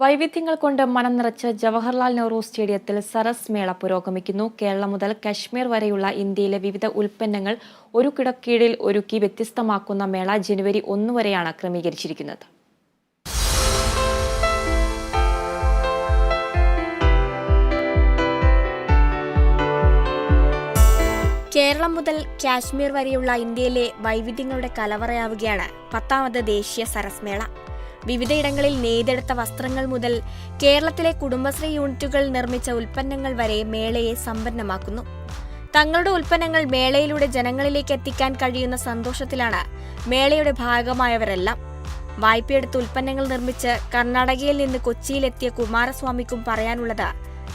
വൈവിധ്യങ്ങൾ കൊണ്ട് മനം നിറച്ച് ജവഹർലാൽ നെഹ്റു സ്റ്റേഡിയത്തിൽ സരസ് മേള പുരോഗമിക്കുന്നു. കേരളം മുതൽ കശ്മീർ വരെയുള്ള ഇന്ത്യയിലെ വിവിധ ഉൽപ്പന്നങ്ങൾ ഒരു കിടക്കീഴിൽ ഒരുക്കി വ്യത്യസ്തമാക്കുന്ന മേള ജനുവരി ഒന്ന് വരെയാണ് ക്രമീകരിച്ചിരിക്കുന്നത്. കേരളം മുതൽ കാശ്മീർ വരെയുള്ള ഇന്ത്യയിലെ വൈവിധ്യങ്ങളുടെ കലവറയാവുകയാണ് പത്താമത് ദേശീയ സരസ്മേള വിവിധയിടങ്ങളിൽ നെയ്തെടുത്ത വസ്ത്രങ്ങൾ മുതൽ കേരളത്തിലെ കുടുംബശ്രീ യൂണിറ്റുകൾ നിർമ്മിച്ച ഉൽപ്പന്നങ്ങൾ വരെ മേളയെ സമ്പന്നമാക്കുന്നു. തങ്ങളുടെ ഉൽപ്പന്നങ്ങൾ മേളയിലൂടെ ജനങ്ങളിലേക്ക് എത്തിക്കാൻ കഴിയുന്ന സന്തോഷത്തിലാണ് മേളയുടെ ഭാഗമായവരെല്ലാം. വായ്പയെടുത്ത് ഉൽപ്പന്നങ്ങൾ നിർമ്മിച്ച് കർണാടകയിൽ നിന്ന് കൊച്ചിയിലെത്തിയ കുമാരസ്വാമിക്കും പറയാനുള്ളത്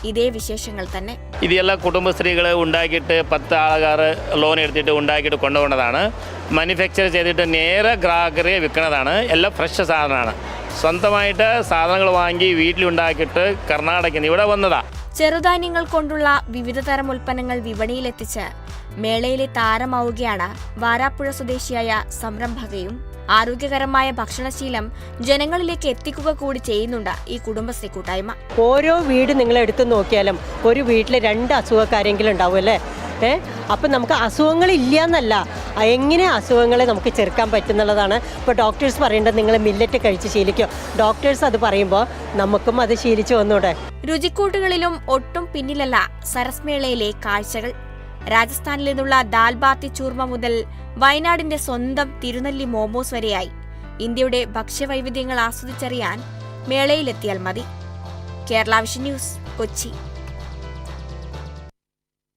ഇതേ വിശേഷങ്ങൾ തന്നെ. ഇതെല്ലാം കുടുംബശ്രീകൾ ഉണ്ടാക്കിയിട്ട് പത്ത് ആൾക്കാർ ലോൺ എടുത്തിട്ട് ഉണ്ടാക്കിയിട്ട് കൊണ്ടുപോകുന്നതാണ്. മാനുഫാക്ചർ ചെയ്തിട്ട് നേരെ ഗ്രാഹകരെ വിൽക്കുന്നതാണ്. എല്ലാം ഫ്രഷ് സാധനമാണ്. സ്വന്തമായിട്ട് സാധനങ്ങൾ വാങ്ങി വീട്ടിലുണ്ടാക്കിയിട്ട് കർണാടകയിൽ നിന്ന് ഇവിടെ വന്നതാ. ചെറുധാന്യങ്ങൾ കൊണ്ടുള്ള വിവിധ തരം ഉൽപ്പന്നങ്ങൾ വിപണിയിലെത്തിച്ച് മേളയിലെ താരമാവുകയാണ് വാരാപ്പുഴ സ്വദേശിയായ സംരംഭകയും ആരോഗ്യകരമായ ഭക്ഷണശീലം ജനങ്ങളിലേക്ക് എത്തിക്കുക കൂടി ചെയ്യുന്നുണ്ട് ഈ കുടുംബശ്രീ കൂട്ടായ്മ. ഓരോ വീട് നിങ്ങൾ എടുത്തു നോക്കിയാലും ഒരു വീട്ടിൽ രണ്ട് അസുഖക്കാരെങ്കിലും ഉണ്ടാവും അല്ലേ? ഏ അപ്പം നമുക്ക് അസുഖങ്ങൾ ഇല്ല എന്നല്ല എങ്ങനെ അസുഖങ്ങളെ നമുക്ക് ചെറുക്കാൻ പറ്റുന്നുള്ളതാണ്. ഇപ്പോൾ ഡോക്ടേഴ്സ് പറയേണ്ടത് നിങ്ങൾ മില്ലറ്റ് കഴിച്ച് ശീലിക്കോ. ഡോക്ടേഴ്സ് അത് പറയുമ്പോൾ നമുക്കും അത് ശീലിച്ചു വന്നൂടെ. രുചിക്കൂട്ടുകളിലും ഒട്ടും പിന്നിലല്ല സരസ്മേളയിലെ കാഴ്ചകൾ. രാജസ്ഥാനിൽ നിന്നുള്ള ദാൽബാത്തി ചൂർമ മുതൽ വയനാടിന്റെ സ്വന്തം തിരുനെല്ലി മോമോസ് വരെയായി. ഇന്ത്യയുടെ ഭക്ഷ്യവൈവിധ്യങ്ങൾ ആസ്വദിച്ചറിയാൻ മേളയിലെത്തിയാൽ മതി. Kerala vision news Kochi.